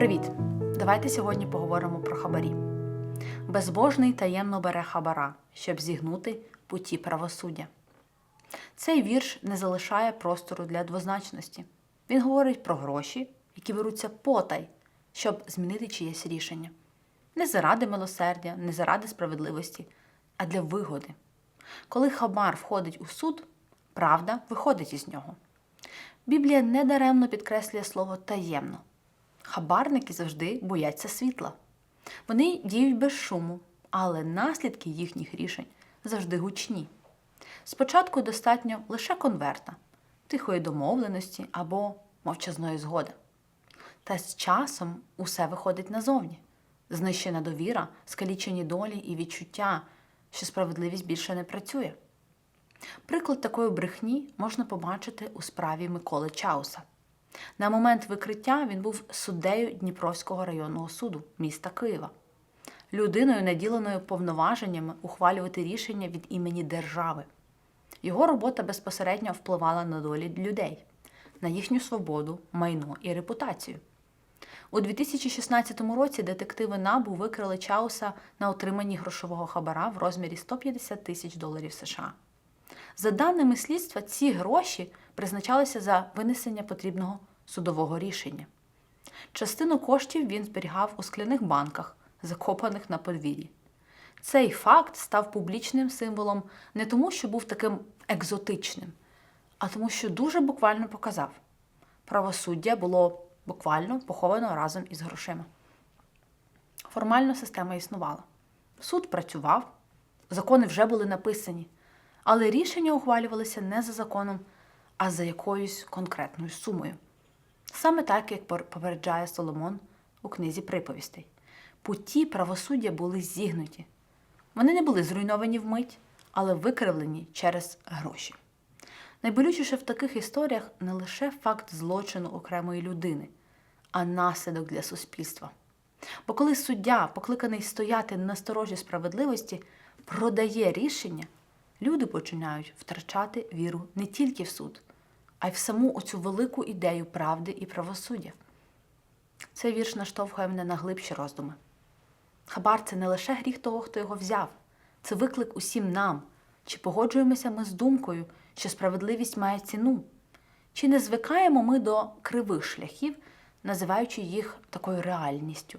Привіт! Давайте сьогодні поговоримо про хабарі. Безбожний таємно бере хабара, щоб зігнути путі правосуддя. Цей вірш не залишає простору для двозначності. Він говорить про гроші, які беруться потай, щоб змінити чиєсь рішення. Не заради милосердя, не заради справедливості, а для вигоди. Коли хабар входить у суд, правда виходить із нього. Біблія недаремно підкреслює слово таємно. Хабарники завжди бояться світла. Вони діють без шуму, але наслідки їхніх рішень завжди гучні. Спочатку достатньо лише конверта, тихої домовленості або мовчазної згоди. Та з часом усе виходить назовні. Знищена довіра, скалічені долі і відчуття, що справедливість більше не працює. Приклад такої брехні можна побачити у справі Миколи Чауса. На момент викриття він був суддею Дніпровського районного суду міста Києва, людиною, наділеною повноваженнями ухвалювати рішення від імені держави. Його робота безпосередньо впливала на долі людей, на їхню свободу, майно і репутацію. У 2016 році детективи НАБУ викрили Чауса на отриманні грошового хабара в розмірі 150 тисяч доларів США. За даними слідства, ці гроші призначалися за винесення потрібного судового рішення. Частину коштів він зберігав у скляних банках, закопаних на подвір'ї. Цей факт став публічним символом не тому, що був таким екзотичним, а тому, що дуже буквально показав: правосуддя було буквально поховано разом із грошима. Формально система існувала. Суд працював, закони вже були написані, але рішення ухвалювалися не за законом, а за якоюсь конкретною сумою. Саме так, як попереджає Соломон у книзі приповістей. Путі правосуддя були зігнуті. Вони не були зруйновані вмить, але викривлені через гроші. Найболючіше в таких історіях не лише факт злочину окремої людини, а наслідок для суспільства. Бо коли суддя, покликаний стояти на сторожі справедливості, продає рішення, люди починають втрачати віру не тільки в суд, а й в саму оцю велику ідею правди і правосуддя. Цей вірш наштовхує мене на глибші роздуми. Хабар це не лише гріх того, хто його взяв, це виклик усім нам. Чи погоджуємося ми з думкою, що справедливість має ціну? Чи не звикаємо ми до кривих шляхів, називаючи їх такою реальністю?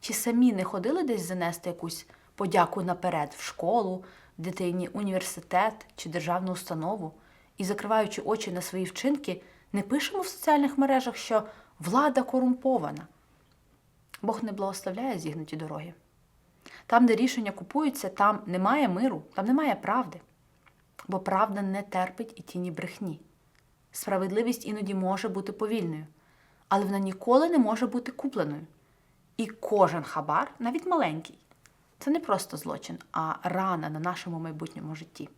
Чи самі не ходили десь занести якусь подяку наперед в школу, дитині університет чи державну установу і, закриваючи очі на свої вчинки, не пишемо в соціальних мережах, що влада корумпована? Бог не благословляє зігнуті дороги. Там, де рішення купуються, там немає миру, там немає правди. Бо правда не терпить і тіні брехні. Справедливість іноді може бути повільною, але вона ніколи не може бути купленою. І кожен хабар, навіть маленький, це не просто злочин, а рана на нашому майбутньому житті.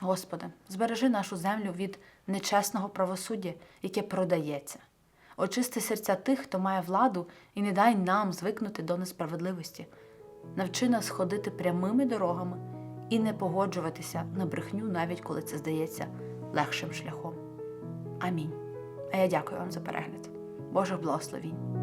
Господи, збережи нашу землю від нечесного правосуддя, яке продається. Очисти серця тих, хто має владу, і не дай нам звикнути до несправедливості. Навчи нас ходити прямими дорогами і не погоджуватися на брехню, навіть коли це здається легшим шляхом. Амінь. А я дякую вам за перегляд. Божих благословінь.